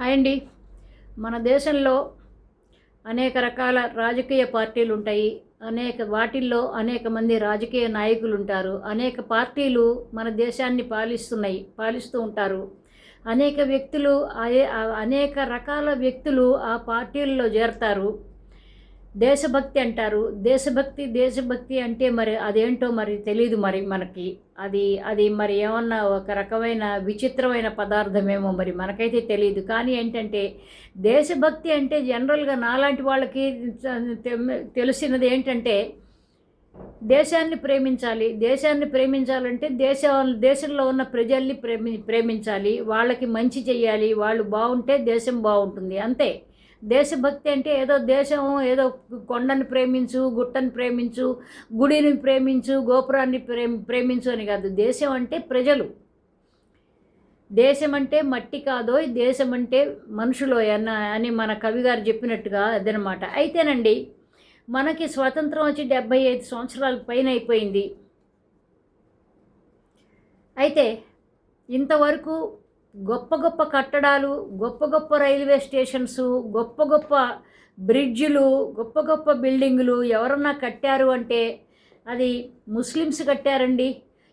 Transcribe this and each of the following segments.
Hi అండి. మన దేశంలో అనేక రకాల రాజకీయ పార్టీలు ఉంటాయి. అనేక వాటిల్లో అనేక మంది రాజకీయ నాయకులు ఉంటారు. అనేక పార్టీలు మన దేశాన్ని పాలిస్తున్నాయి పాలిస్తూ ఉంటారు. అనేక వ్యక్తులు అనేక రకాల వ్యక్తులు ఆ పార్టీల్లో చేరతారు. దేశభక్తి అంటారు. దేశభక్తి దేశభక్తి అంటే మరి అదేంటో మరి తెలియదు మరి మనకి. అది అది మరి ఏమన్నా ఒక రకమైన విచిత్రమైన పదార్థమేమో మరి మనకైతే తెలియదు కానీ ఏంటంటే దేశభక్తి అంటే జనరల్గా నాలాంటి వాళ్ళకి తె- తెలిసినది ఏంటంటే దేశాన్ని ప్రేమించాలి. దేశాన్ని ప్రేమించాలంటే దేశ దేశంలో ఉన్న ప్రజల్ని ప్రేమి ప్రేమించాలి. వాళ్ళకి మంచి చేయాలి వాళ్ళు బాగుంటే దేశం బాగుంటుంది. అంతే. దేశభక్తి అంటే ఏదో దేశం ఏదో కొండని ప్రేమించు గుట్టని ప్రేమించు గుడిని ప్రేమించు గోపురాన్ని ప్రేమ ప్రేమించు అని కాదు. దేశం అంటే ప్రజలు. దేశం అంటే మట్టి కాదో దేశం అంటే మనుషులో అన్న అని మన కవి గారు చెప్పినట్టుగా అదనమాట. అయితేనండి మనకి స్వాతంత్రం వచ్చి డెబ్బై ఐదు సంవత్సరాల పైన అయిపోయింది. అయితే ఇంతవరకు గొప్ప గొప్ప కట్టడాలు గొప్ప గొప్ప రైల్వే స్టేషన్స్ గొప్ప గొప్ప బ్రిడ్జిలు గొప్ప గొప్ప బిల్డింగులు ఎవరన్నా కట్టారు అంటే అది ముస్లిమ్స్ కట్టారండి.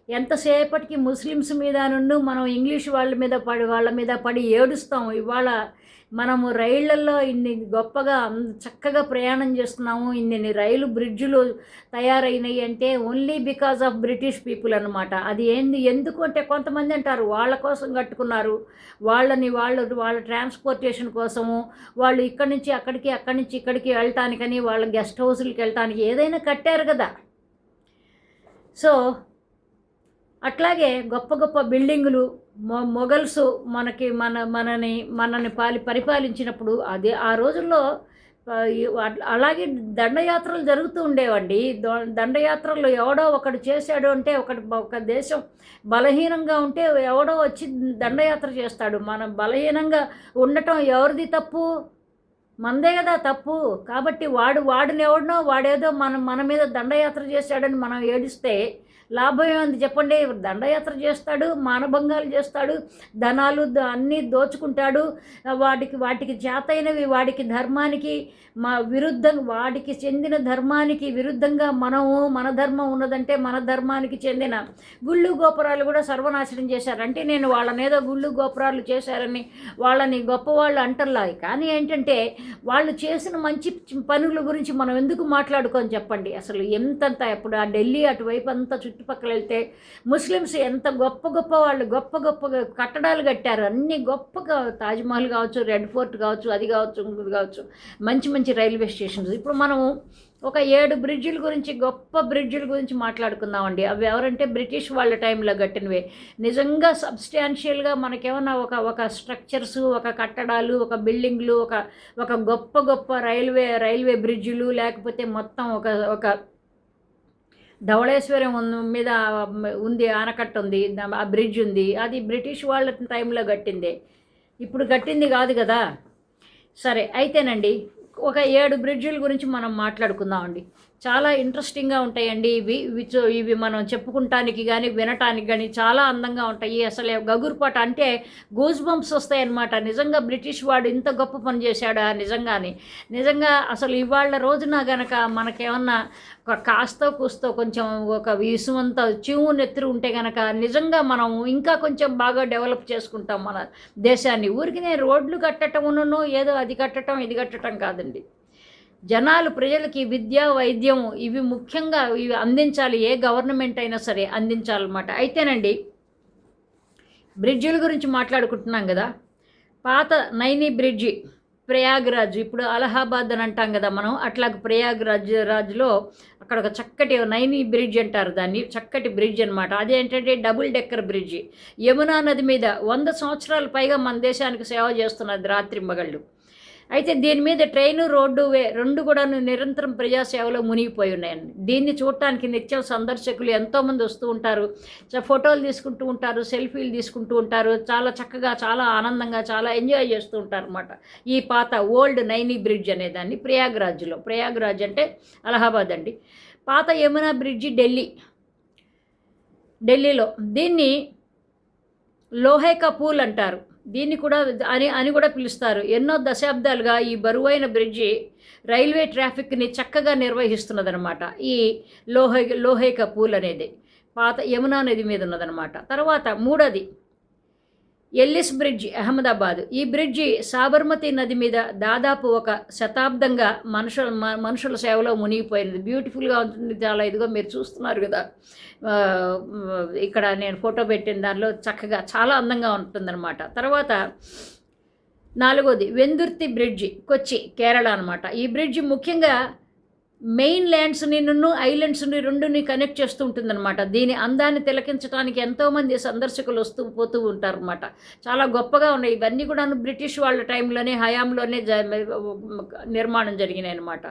ఎంతసేపటికి ముస్లిమ్స్ మీద నుండి మనం ఇంగ్లీష్ వాళ్ళ మీద పడి వాళ్ళ మీద పడి ఏడుస్తాం ఇవాళ మనము రైళ్ళలో ఇన్ని గొప్పగా చక్కగా ప్రయాణం చేస్తున్నాము. ఇన్ని రైలు బ్రిడ్జులు తయారైనాయి అంటే only because of British people అనమాట అది ఏంది? ఎందుకు అంటే కొంతమంది అంటారు వాళ్ళ కోసం కట్టుకున్నారు. వాళ్ళని వాళ్ళు వాళ్ళ ట్రాన్స్పోర్టేషన్ కోసము వాళ్ళు ఇక్కడి నుంచి అక్కడికి అక్కడి నుంచి ఇక్కడికి వెళ్ళటానికని వాళ్ళ గెస్ట్ హౌస్లకి వెళ్ళటానికి ఏదైనా కట్టారు కదా. సో అట్లాగే గొప్ప గొప్ప బిల్డింగులు మొ మొఘల్స్ మనకి మన మనని మనని పాలి పరిపాలించినప్పుడు అదే ఆ రోజుల్లో అలాగే దండయాత్రలు జరుగుతూ ఉండేవండి. దండయాత్రలు ఎవడో ఒకడు చేశాడు అంటే ఒకటి ఒక దేశం బలహీనంగా ఉంటే ఎవడో వచ్చి దండయాత్ర చేస్తాడు. మనం బలహీనంగా ఉండటం ఎవరిది తప్పు? మనదే కదా తప్పు. కాబట్టి వాడు వాడిని ఎవడనో వాడేదో మనం మన మీద దండయాత్ర చేశాడని మనం ఏడిస్తే లాభం ఏముంది చెప్పండి దండయాత్ర చేస్తాడు మానభంగాలు చేస్తాడు ధనాలు అన్నీ దోచుకుంటాడు. వాటికి వాటికి చేతైనవి వాడికి ధర్మానికి మా విరుద్ధం వాడికి చెందిన ధర్మానికి విరుద్ధంగా మనము మన ధర్మం ఉన్నదంటే మన ధర్మానికి చెందిన గుళ్ళు గోపురాలు కూడా సర్వనాశనం చేశారంటే నేను నేను వాళ్ళనేదో గుళ్ళు గోపురాలు చేశారని వాళ్ళని గొప్పవాళ్ళు అంటారులా కానీ ఏంటంటే వాళ్ళు చేసిన మంచి పనుల గురించి మనం ఎందుకు మాట్లాడుకొని చెప్పండి. అసలు ఎంతంత ఇప్పుడు ఆ ఢిల్లీ అటువైపు అంతా చుట్టుపక్కల వెళ్తే ముస్లిమ్స్ ఎంత గొప్ప గొప్ప వాళ్ళు గొప్ప గొప్ప కట్టడాలు కట్టారు. అన్ని గొప్పగా తాజ్మహల్ కావచ్చు రెడ్ ఫోర్ట్ కావచ్చు అది కావచ్చు ఇంకోటి కావచ్చు మంచి మంచి రైల్వే స్టేషన్స్. ఇప్పుడు మనము ఒక ఏడు బ్రిడ్జిల గురించి గొప్ప బ్రిడ్జిల గురించి మాట్లాడుకుందామండి. అవి ఎవరంటే బ్రిటిష్ వాళ్ళ టైంలో కట్టినవే. నిజంగా సబ్స్టాన్షియల్గా మనకేమన్నా ఒక ఒక స్ట్రక్చర్స్ ఒక కట్టడాలు ఒక బిల్డింగ్లు ఒక ఒక గొప్ప గొప్ప రైల్వే రైల్వే బ్రిడ్జిలు లేకపోతే మొత్తం ఒక ఒక ధవళేశ్వరం మీద ఉంది ఆనకట్ట ఉంది ఆ బ్రిడ్జ్ ఉంది. అది బ్రిటిష్ వాళ్ళ టైంలో కట్టింది. ఇప్పుడు కట్టింది కాదు కదా? సరే అయితేనండి ఒక ఏడు బ్రిడ్జిల గురించి మనం మాట్లాడుకుందామండి. చాలా ఇంట్రెస్టింగ్గా ఉంటాయండి. ఇవి ఇవి ఇవి మనం చెప్పుకుంటానికి కానీ వినటానికి కానీ చాలా అందంగా ఉంటాయి. అసలు గగురుపాట అంటే గూజ్ బంప్స్ వస్తాయన్నమాట. నిజంగా బ్రిటిష్ వాడు ఇంత గొప్ప పని చేశాడా? నిజంగానే. నిజంగా అసలు ఇవాళ రోజున గనక మనకేమన్నా ఒక కాస్తో కూస్తో కొంచెం ఒక విసుమంత చివు నెత్తురు ఉంటే గనక నిజంగా మనం ఇంకా కొంచెం బాగా డెవలప్ చేసుకుంటాం మన దేశాన్ని. ఊరికి రోడ్లు కట్టటమును ఏదో అది కట్టడం ఇది కట్టడం కాదండి. జనాలు ప్రజలకి విద్య వైద్యం ఇవి ముఖ్యంగా ఇవి అందించాలి ఏ గవర్నమెంట్ అయినా సరే అందించాలన్నమాట. అయితేనండి బ్రిడ్జిల గురించి మాట్లాడుకుంటున్నాం కదా పాత నైని బ్రిడ్జి ప్రయాగ్రాజ్ ఇప్పుడు అలహాబాద్ అని అంటాం కదా మనం అట్లాగ ప్రయాగ్రాజ్ రాజ్లో అక్కడ ఒక చక్కటి నైని బ్రిడ్జ్ అంటారు దాన్ని చక్కటి బ్రిడ్జ్ అనమాట అదేంటంటే డబుల్ డెక్కర్ బ్రిడ్జి. యమునా నది మీద వంద సంవత్సరాల పైగా మన దేశానికి సేవ చేస్తున్నది రాత్రి మగళ్ళు అయితే దీని మీద ట్రైను రోడ్డు వే రెండు కూడా నిరంతరం ప్రజాసేవలో మునిగిపోయి ఉన్నాయండి. దీన్ని చూడటానికి నిత్యం సందర్శకులు ఎంతోమంది వస్తూ ఉంటారు. ఫోటోలు తీసుకుంటూ ఉంటారు సెల్ఫీలు తీసుకుంటూ ఉంటారు. చాలా చక్కగా చాలా ఆనందంగా చాలా ఎంజాయ్ చేస్తూ ఉంటారు అనమాట ఈ పాత ఓల్డ్ నైనీ బ్రిడ్జ్ అనేదాన్ని ప్రయాగ్రాజ్లో. ప్రయాగ్రాజ్ అంటే అలహాబాద్ అండి. పాత యమునా బ్రిడ్జి ఢిల్లీ. ఢిల్లీలో. దీన్ని లోహే పూల్ అంటారు. దీన్ని కూడా అని అని కూడా పిలుస్తారు. ఎన్నో దశాబ్దాలుగా ఈ బరువైన బ్రిడ్జి రైల్వే ట్రాఫిక్ని చక్కగా నిర్వహిస్తున్నదనమాట ఈ లోహ లోహైక పూల్ అనేది పాత యమునా నది మీద ఉన్నదనమాట తర్వాత మూడోది ఎల్లిస్ బ్రిడ్జ్ అహ్మదాబాద్. ఈ బ్రిడ్జి సాబర్మతి నది మీద దాదాపు ఒక శతాబ్దంగా మనుషుల మనుషుల సేవలో మునిగిపోయినది బ్యూటిఫుల్గా ఉంటుంది చాలా ఇదిగో మీరు చూస్తున్నారు కదా. ఇక్కడ నేను ఫోటో పెట్టిన దానిలో చక్కగా చాలా అందంగా ఉంటుందన్నమాట. తర్వాత నాలుగోది వెందుర్తి బ్రిడ్జి కొచ్చి కేరళ అనమాట ఈ బ్రిడ్జి ముఖ్యంగా మెయిన్ ల్యాండ్స్ని నన్ను ఐలాండ్స్ని రెండుని కనెక్ట్ చేస్తూ ఉంటుందన్నమాట. దీని అందాన్ని తిలకించడానికి ఎంతోమంది సందర్శకులు వస్తూ పోతూ ఉంటారనమాట చాలా గొప్పగా ఉన్నాయి. ఇవన్నీ కూడా బ్రిటిష్ వాళ్ళ టైంలోనే హయాంలోనే జ నిర్మాణం జరిగినాయి అనమాట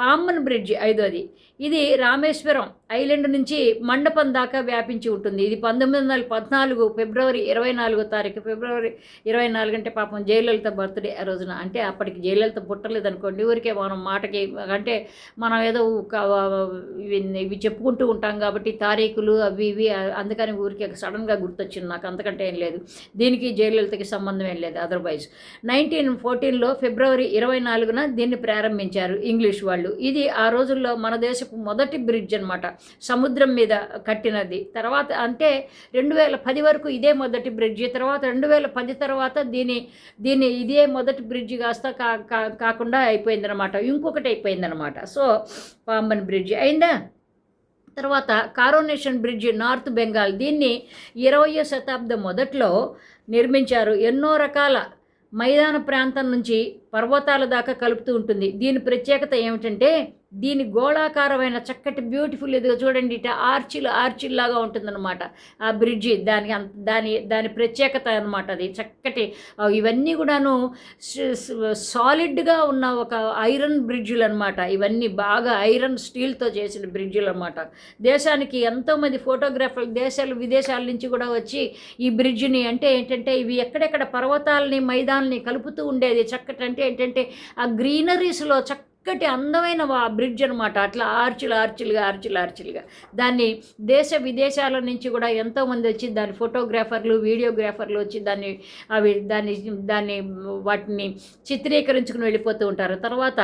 పామ్మన్ బ్రిడ్జ్ ఐదోది. ఇది రామేశ్వరం ఐలాండ్ నుంచి మండపం దాకా వ్యాపించి ఉంటుంది. ఇది పంతొమ్మిది వందల పద్నాలుగు ఫిబ్రవరి ఇరవై నాలుగో తారీఖు ఫిబ్రవరి ఇరవై నాలుగు అంటే పాపం జయలలిత బర్త్డే ఆ రోజున. అంటే అప్పటికి జయలలిత పుట్టలేదు అనుకోండి ఊరికే మనం మాటకి అంటే మనం ఏదో ఒక ఇవి ఇవి చెప్పుకుంటూ ఉంటాం కాబట్టి తారీఖులు అవి ఇవి అందుకని ఊరికి సడన్గా గుర్తొచ్చింది నాకు. అంతకంటే ఏం లేదు. దీనికి జయలలితకి సంబంధం ఏం లేదు అదర్వైజ్. నైన్టీన్ ఫోర్టీన్లో ఫిబ్రవరి ఇరవై నాలుగున దీన్ని ప్రారంభించారు ఇంగ్లీష్ వాళ్ళు. ఇది ఆ రోజుల్లో మన దేశపు మొదటి బ్రిడ్జ్ అనమాట సముద్రం మీద కట్టినది. తర్వాత అంటే రెండు వేల పది వరకు ఇదే మొదటి బ్రిడ్జి. తర్వాత రెండు వేల పది తర్వాత దీని దీని ఇదే మొదటి బ్రిడ్జి కాస్త కా కా- కాకుండా అయిపోయిందనమాట ఇంకొకటి అయిపోయిందనమాట సో పాంబన్ బ్రిడ్జి. అయిందా? తర్వాత కారోనేషన్ బ్రిడ్జ్ నార్త్ బెంగాల్. దీన్ని ఇరవయో శతాబ్దం మొదట్లో నిర్మించారు. ఎన్నో రకాల మైదాన ప్రాంతం నుంచి పర్వతాల దాకా కలుపుతూ ఉంటుంది. దీని ప్రత్యేకత ఏమిటంటే దీని గోళాకారమైన చక్కటి బ్యూటిఫుల్ ఇదిగా చూడండి ఇట ఆర్చిల్ ఆర్చిల్ లాగా ఉంటుందన్నమాట. ఆ బ్రిడ్జి దాని దాని దాని ప్రత్యేకత అనమాట అది. చక్కటి ఇవన్నీ కూడాను సాలిడ్గా ఉన్న ఒక ఐరన్ బ్రిడ్జులు అనమాట ఇవన్నీ బాగా ఐరన్ స్టీల్తో చేసిన బ్రిడ్జులు అనమాట దేశానికి ఎంతోమంది ఫోటోగ్రాఫర్లు దేశాలు విదేశాల నుంచి కూడా వచ్చి ఈ బ్రిడ్జిని అంటే ఏంటంటే ఇవి ఎక్కడెక్కడ పర్వతాలని మైదాన్ని కలుపుతూ ఉండేది. చక్కటి అంటే ఏంటంటే ఆ గ్రీనరీస్లో చక్కటి అందమైన ఆ బ్రిడ్జ్ అనమాట అట్లా ఆర్చులు ఆర్చులుగా ఆర్చులు ఆర్చులుగా. దాన్ని దేశ విదేశాల నుంచి కూడా ఎంతోమంది వచ్చి దాని ఫోటోగ్రాఫర్లు వీడియోగ్రాఫర్లు వచ్చి దాన్ని అవి దాన్ని దాన్ని వాటిని చిత్రీకరించుకుని వెళ్ళిపోతూ ఉంటారు. తర్వాత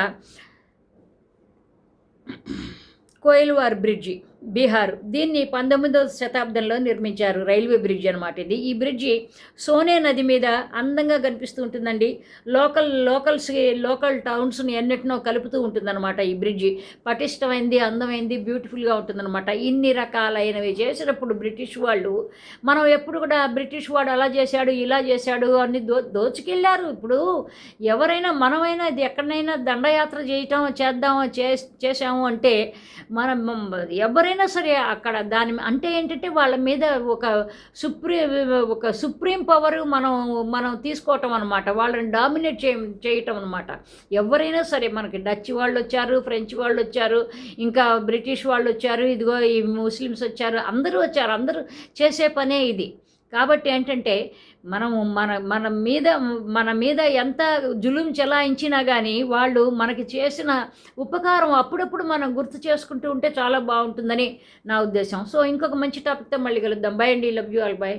కోయిల్వార్ బ్రిడ్జి. బీహార్. దీన్ని పంతొమ్మిదవ శతాబ్దంలో నిర్మించారు రైల్వే బ్రిడ్జ్ అనమాట ఇది. ఈ బ్రిడ్జి సోనే నది మీద అందంగా కనిపిస్తూ ఉంటుందండి. లోకల్ లోకల్స్ లోకల్ టౌన్స్ని ఎన్నిటినో కలుపుతూ ఉంటుందన్నమాట ఈ బ్రిడ్జి. పటిష్టమైంది అందమైంది బ్యూటిఫుల్గా ఉంటుందన్నమాట. ఇన్ని రకాలైనవి చేసినప్పుడు బ్రిటిష్ వాళ్ళు మనం ఎప్పుడు కూడా బ్రిటిష్ వాడు అలా చేశాడు ఇలా చేశాడు అన్ని దో దోచుకెళ్ళారు. ఇప్పుడు ఎవరైనా మనమైనా ఇది ఎక్కడైనా దండయాత్ర చేయటం చేద్దాం చేసాము అంటే మనం ఎవరైనా సరే అక్కడ దాని అంటే ఏంటంటే వాళ్ళ మీద ఒక సుప్రీం ఒక సుప్రీం పవర్ మనం మనం తీసుకోవటం అనమాట వాళ్ళని డామినేట్ చేయ చేయటం అనమాట ఎవరైనా సరే మనకి డచ్ వాళ్ళు వచ్చారు ఫ్రెంచ్ వాళ్ళు వచ్చారు ఇంకా బ్రిటిష్ వాళ్ళు వచ్చారు ఇదిగో ఈ ముస్లిమ్స్ వచ్చారు అందరూ వచ్చారు అందరూ చేసే పనే ఇది. కాబట్టి ఏంటంటే మనము మన మన మీద మన మీద ఎంత జులుం చెలాయించినా కానీ వాళ్ళు మనకి చేసిన ఉపకారం అప్పుడప్పుడు మనం గుర్తు చేసుకుంటూ ఉంటే చాలా బాగుంటుందని నా ఉద్దేశం. సో ఇంకొక మంచి టాపిక్తో మళ్ళీ కలుద్దాం. బై అండి. Love you all by